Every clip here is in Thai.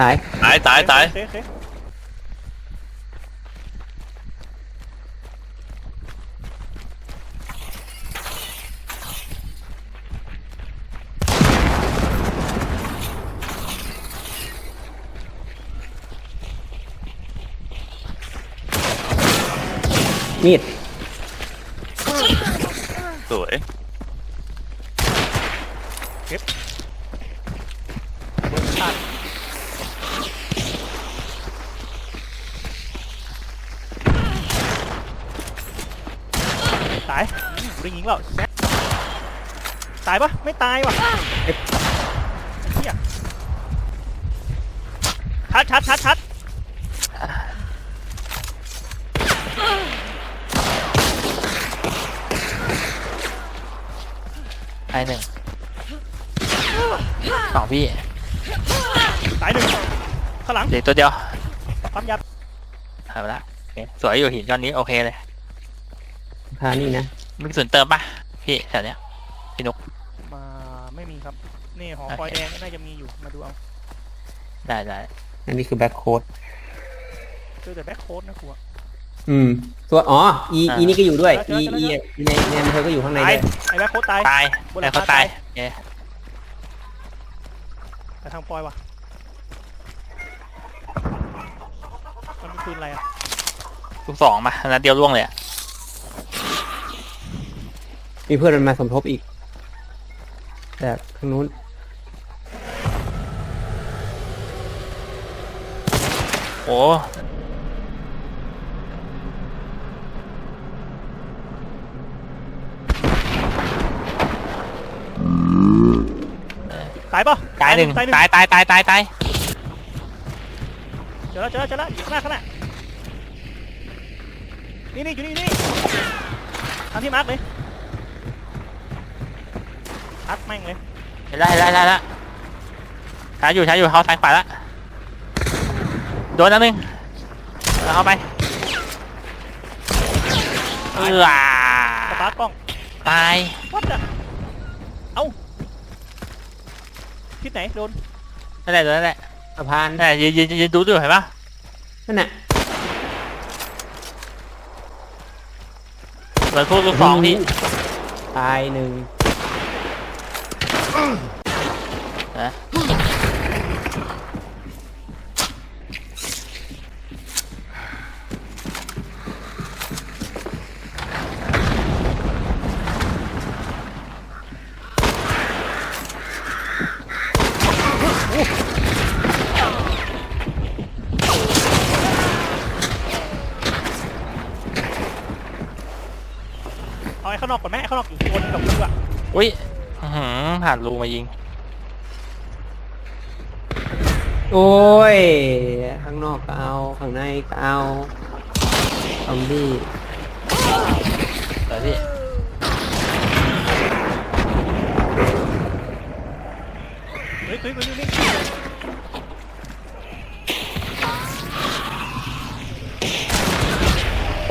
ตายตายตายตายโอเคโอเคมีดสวยตายอืม ได้ยิงเปล่าแซะตายปะไม่ตายว่ะเฮียชัดชัดชัดชัดตายหนึ่งสองพี่ตายหนึ่งข้างหลังเหลือตัวเดียวปั๊มยาหายไปละโอเคสวยอยู่หินก้อนนี้โอเคเลย พานี่นะ มีกระสุนเติมปะพี่แถวเนี้ยพี่นุกมาไม่มีครับ นี่หอโอเคคอยแดงน่าจะมีอยู่มาดูเอาได้ได้อันนี้คือแบ็คโค้ดเจอแต่แบ็คโค้ดนะครูอะ อืม ตัวอ๋ออีอีนี่ก็อยู่ด้วยเจออีเจออีเจออีในในอำเภอก็อยู่ข้างในตายด้วยไอ้แบ็คโค้ดตาย ตายบนหแต่ลังเขาคาตายตายเอ๊ะแต่ทางปอยว่ะมันเป็นปืนอะไรอะลูกสองมานัดเดียวล่วงเลยอะ มีเพื่อนมันมาสมทบอีก แต่ทางนู้น โอ้ตายปะตายหนึ่งตายหนึ่งตายตายตายตายตายเจอแล้วเจอแล้วเจอแล้วอยู่ข้างหน้าข้างหน้านี่นี่อยู่นี่นี่ทางที่มาร์กเลย อัดแม่งเลยเห็นแล้วเห็นแล้วเห็นแล้วเห็นแล้วช้าอยู่ช้าอยู่เขาซ้ายขวาละโดนแล้วนึงแล้วเอาไปเออสตาร์ทกล้องตายวัดอะเอ้าทิศไหนโดนนั่นแหละนั่นแหละสะพานนั่นแหละยืนยืนยืนดูดูเห็นปะนั่นน่ะเหมือนพวกลูกสองที่ตายหนึ่ง นะเอาไอ้ข้างนอกก่อนไหมไอ้ข้างนอกอยู่คนกับกูอะอุ้ย อื้อหือผ่านรูมายิง โอ้ย ข้างนอกก็เอา ข้างในก็เอาซอมบี้เดี๋ยวพี่เฮ้ยตุ้ยตุ้ยตุ้ยนี่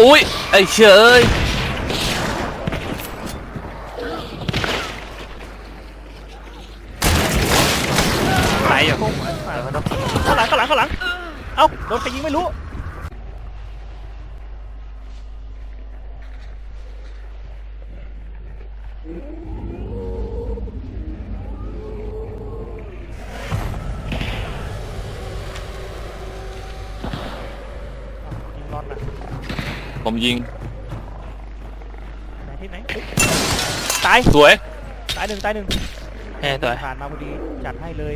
อุ้ยไอ้เชยตายอยู่ โค้งไปข้างหลังข้างหลังข้างหลัง เอ้าโดนใครยิงไม่รู้อ้าวยิงรอดนะผมยิงไหนที่ไหนเฮ้ยตาย สวย ตายหนึ่งตายหนึ่งเฮ้ยตัวผ่านมาพอดีจัดให้เลย